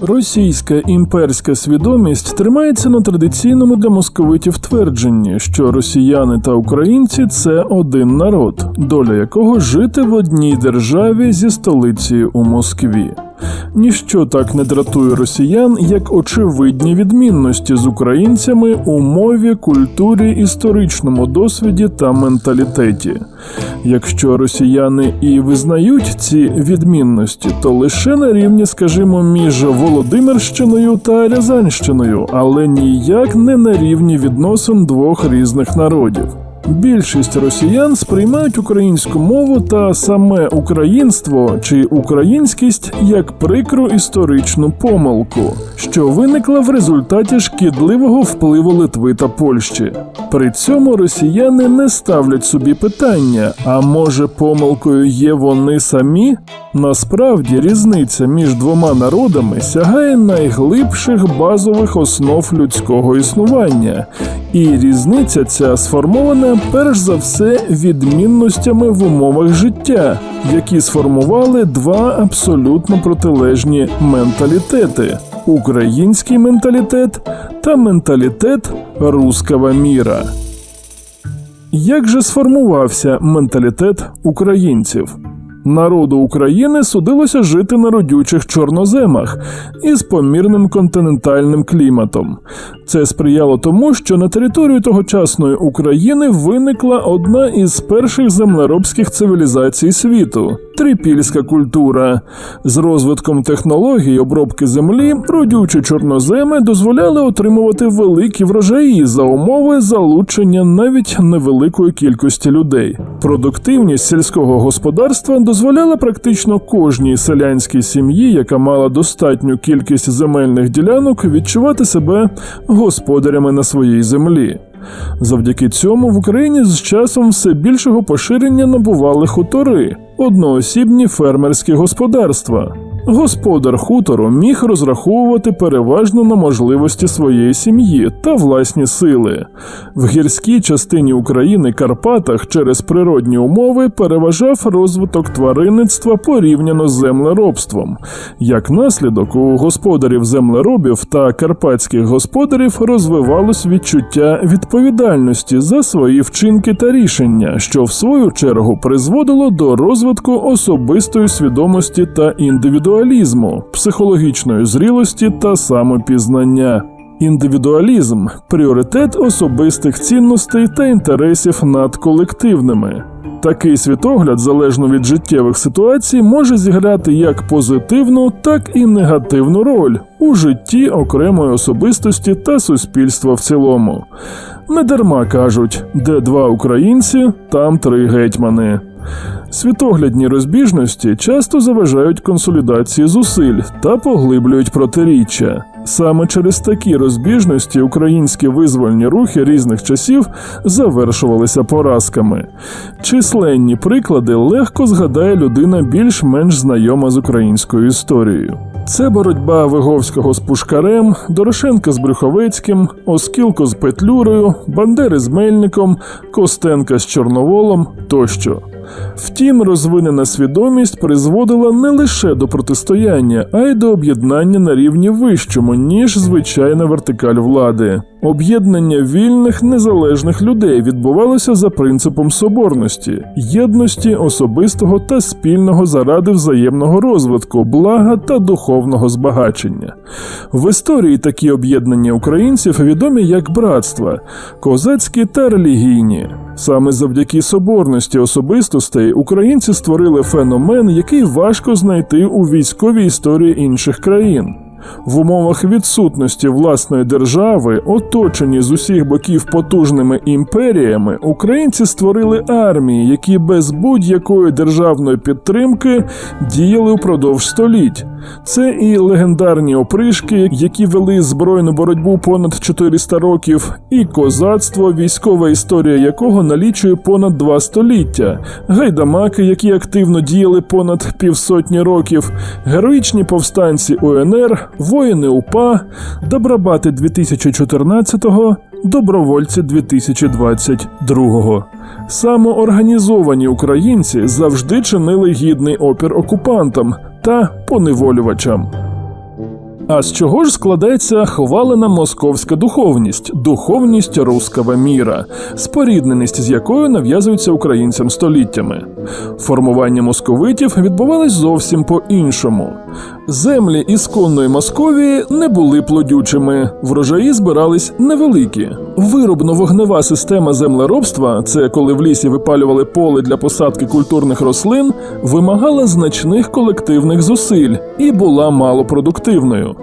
Російська імперська свідомість тримається на традиційному для московитів твердженні, що росіяни та українці це один народ, доля якого жити в одній державі зі столицею у Москві. Ніщо так не дратує росіян, як очевидні відмінності з українцями у мові, культурі, історичному досвіді та менталітеті. Якщо росіяни і визнають ці відмінності, то лише на рівні, скажімо, між Володимирщиною та Рязанщиною, але ніяк не на рівні відносин двох різних народів. Більшість росіян сприймають українську мову та саме українство чи українськість як прикру історичну помилку, що виникла в результаті шкідливого впливу Литви та Польщі. При цьому росіяни не ставлять собі питання: а може помилкою є вони самі? Насправді різниця між двома народами сягає найглибших базових основ людського існування, і різниця ця сформована перш за все відмінностями в умовах життя, які сформували два абсолютно протилежні менталітети: український менталітет та менталітет руского міра. Як же сформувався менталітет українців? Народу України судилося жити на родючих чорноземах із помірним континентальним кліматом. Це сприяло тому, що на територію тогочасної України виникла одна із перших землеробських цивілізацій світу трипільська культура. З розвитком технологій обробки землі родючі чорноземи дозволяли отримувати великі врожаї за умови залучення навіть невеликої кількості людей. Продуктивність сільського господарства дозволяла практично кожній селянській сім'ї, яка мала достатню кількість земельних ділянок, відчувати себе господарями на своїй землі. Завдяки цьому в Україні з часом все більшого поширення набували хутори, одноосібні фермерські господарства. Господар хутору міг розраховувати переважно на можливості своєї сім'ї та власні сили. В гірській частині України Карпатах через природні умови переважав розвиток тваринництва порівняно з землеробством. Як наслідок, у господарів землеробів та карпатських господарів розвивалось відчуття відповідальності за свої вчинки та рішення, що в свою чергу призводило до розвитку особистої свідомості та індивідуалізму психологічної зрілості та самопізнання. Індивідуалізм пріоритет особистих цінностей та інтересів над колективними. Такий світогляд, залежно від життєвих ситуацій, може зіграти як позитивну, так і негативну роль у житті окремої особистості та суспільства в цілому. Недарма кажуть, де два українці, там три гетьмани. Світоглядні розбіжності часто заважають консолідації зусиль та поглиблюють протиріччя. Саме через такі розбіжності українські визвольні рухи різних часів завершувалися поразками. Численні приклади легко згадає людина більш-менш знайома з українською історією. Це боротьба Виговського з Пушкарем, Дорошенка з Брюховецьким, Оскілко з Петлюрою, Бандери з Мельником, Костенка з Чорноволом тощо. Втім, розвинена свідомість призводила не лише до протистояння, а й до об'єднання на рівні вищому, ніж звичайна вертикаль влади. Об'єднання вільних незалежних людей відбувалося за принципом соборності, єдності особистого та спільного заради взаємного розвитку, блага та духовного збагачення. В історії такі об'єднання українців відомі як братства, козацькі та релігійні. Саме завдяки соборності особистостей українці створили феномен, який важко знайти у військовій історії інших країн. В умовах відсутності власної держави, оточені з усіх боків потужними імперіями, українці створили армії, які без будь-якої державної підтримки діяли впродовж століть. Це і легендарні опришки, які вели збройну боротьбу понад 400 років, і козацтво, військова історія якого налічує понад два століття, гайдамаки, які активно діяли понад півсотні років, героїчні повстанці УНР, воїни УПА, добробати 2014-го, добровольці 2022-го. Самоорганізовані українці завжди чинили гідний опір окупантам та поневолювачам. А з чого ж складається хвалена московська духовність, духовність руского міра, спорідненість з якою нав'язується українцям століттями? Формування московитів відбувалось зовсім по-іншому. Землі ісконної Московії не були плодючими, врожаї збирались невеликі. Виробно-вогнева система землеробства це коли в лісі випалювали поле для посадки культурних рослин, вимагала значних колективних зусиль і була малопродуктивною.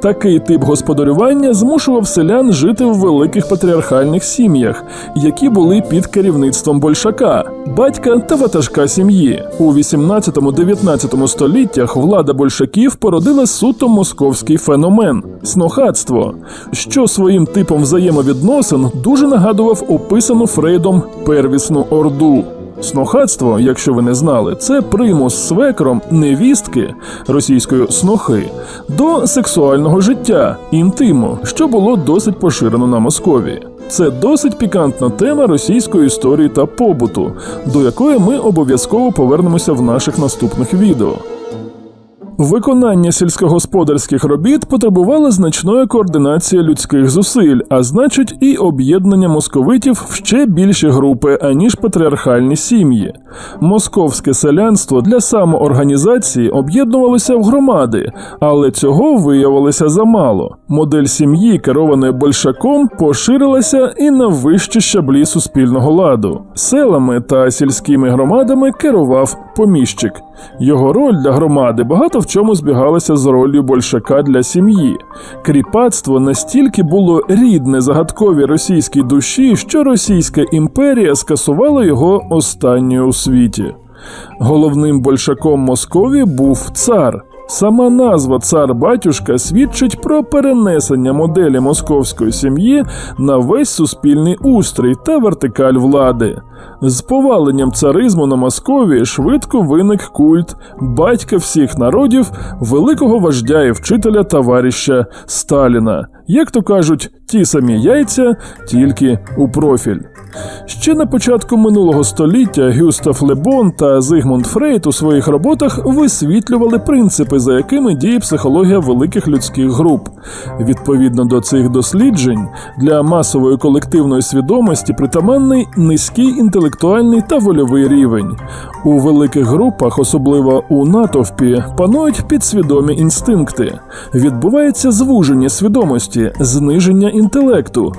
Такий тип господарювання змушував селян жити в великих патріархальних сім'ях, які були під керівництвом большака, батька та ватажка сім'ї. У 18-19 століттях влада большаків породила суто московський феномен снохатство, що своїм типом взаємовідносин дуже нагадував описану Фрейдом первісну орду. Снохатство, якщо ви не знали, це примус свекром невістки російською снохи до сексуального життя, інтиму, що було досить поширено на Московії. Це досить пікантна тема російської історії та побуту, до якої ми обов'язково повернемося в наших наступних відео. Виконання сільськогосподарських робіт потребувало значної координації людських зусиль, а значить, і об'єднання московитів в ще більші групи, аніж патріархальні сім'ї. Московське селянство для самоорганізації об'єднувалося в громади, але цього виявилося замало. Модель сім'ї, керованої большаком, поширилася і на вищі щаблі суспільного ладу. Селами та сільськими громадами керував поміщик. Його роль для громади багато в чому збігалася з роллю большака для сім'ї. Кріпацтво настільки було рідне загадковій російській душі, що Російська імперія скасувала його останньою у світі. Головним большаком Московії був цар. Сама назва цар батюшка свідчить про перенесення моделі московської сім'ї на весь суспільний устрій та вертикаль влади. З поваленням царизму на Московії швидко виник культ батька всіх народів, великого вождя і вчителя товариша Сталіна. Як то кажуть, ті самі яйця, тільки у профіль. Ще на початку минулого століття Гюстав Лебон та Зигмунд Фрейд у своїх роботах висвітлювали принципи, за якими діє психологія великих людських груп. Відповідно до цих досліджень, для масової колективної свідомості притаманний низький інтелектуальний та вольовий рівень. У великих групах, особливо у натовпі, панують підсвідомі інстинкти. Відбувається звуження свідомості, зниження інтелекту.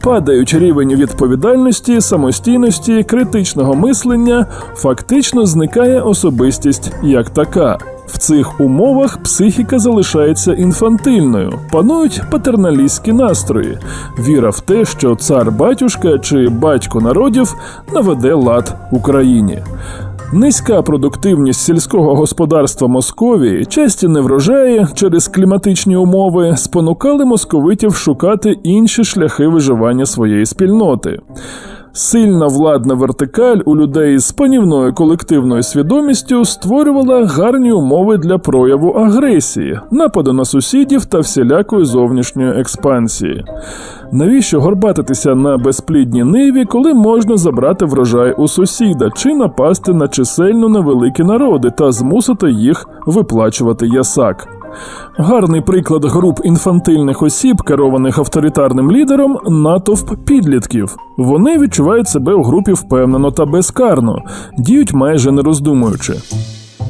Падають рівень відповідальності, самостійності, критичного мислення, фактично зникає особистість як така. В цих умовах психіка залишається інфантильною, панують патерналістські настрої, віра в те, що цар батюшка чи батько народів наведе лад Україні. Низька продуктивність сільського господарства Московії, часті неврожаї через кліматичні умови спонукали московитів шукати інші шляхи виживання своєї спільноти. Сильна владна вертикаль у людей з панівною колективною свідомістю створювала гарні умови для прояву агресії, нападу на сусідів та всілякої зовнішньої експансії. Навіщо горбатитися на безплідній ниві, коли можна забрати врожай у сусіда чи напасти на чисельно невеликі народи та змусити їх виплачувати ясак? Гарний приклад груп інфантильних осіб, керованих авторитарним лідером, натовп підлітків. Вони відчувають себе у групі впевнено та безкарно, діють майже не роздумуючи.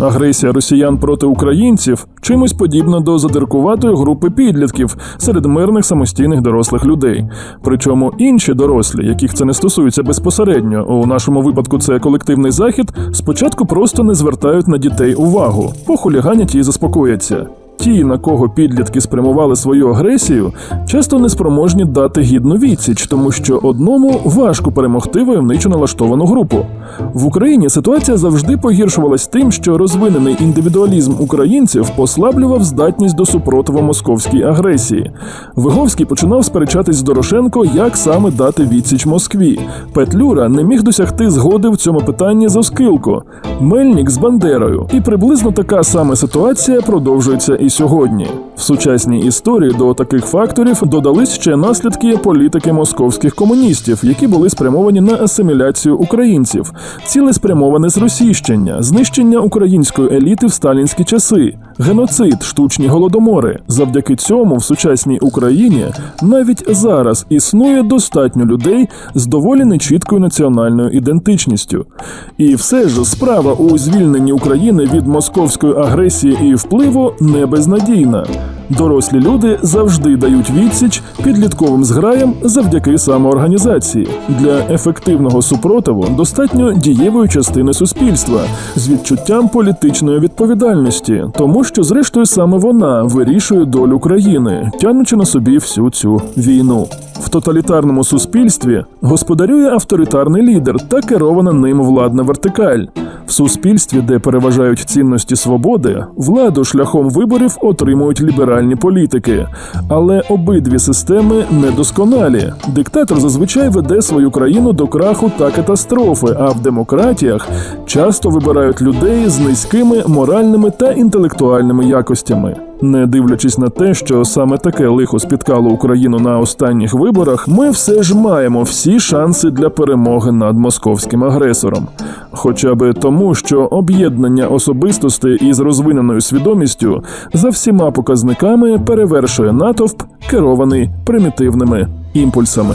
Агресія росіян проти українців чимось подібна до задиркуватої групи підлітків серед мирних самостійних дорослих людей. Причому інші дорослі, яких це не стосується безпосередньо, у нашому випадку це колективний захід, спочатку просто не звертають на дітей увагу, похуліганять і заспокояться. Ті, на кого підлітки спрямували свою агресію, часто неспроможні дати гідну відсіч, тому що одному важко перемогти войовничо налаштовану групу. В Україні ситуація завжди погіршувалась тим, що розвинений індивідуалізм українців послаблював здатність до супротиву московській агресії. Виговський починав сперечатись з Дорошенко, як саме дати відсіч Москві. Петлюра не міг досягти згоди в цьому питанні з Оскилко, Мельник з Бандерою. І приблизно така сама ситуація продовжується і сьогодні. В сучасній історії до таких факторів додались ще наслідки політики московських комуністів, які були спрямовані на асиміляцію українців, цілеспрямоване зросійщення, знищення української еліти в сталінські часи, геноцид, штучні голодомори. Завдяки цьому в сучасній Україні навіть зараз існує достатньо людей з доволі нечіткою національною ідентичністю. І все ж справа у звільненні України від московської агресії і впливу не безнадійна. Дорослі люди завжди дають відсіч підлітковим зграям завдяки самоорганізації. Для ефективного супротиву достатньо дієвої частини суспільства з відчуттям політичної відповідальності, тому що, зрештою, саме вона вирішує долю країни, тянучи на собі всю цю війну. В тоталітарному суспільстві господарює авторитарний лідер та керована ним владна вертикаль. В суспільстві, де переважають цінності свободи, владу шляхом виборів отримують ліберальні політики. Але обидві системи недосконалі. Диктатор зазвичай веде свою країну до краху та катастрофи, а в демократіях часто вибирають людей з низькими моральними та інтелектуальними якостями. Не дивлячись на те, що саме таке лихо спіткало Україну на останніх виборах, ми все ж маємо всі шанси для перемоги над московським агресором. Хоча би тому, що об'єднання особистостей із розвиненою свідомістю за всіма показниками перевершує натовп, керований примітивними імпульсами.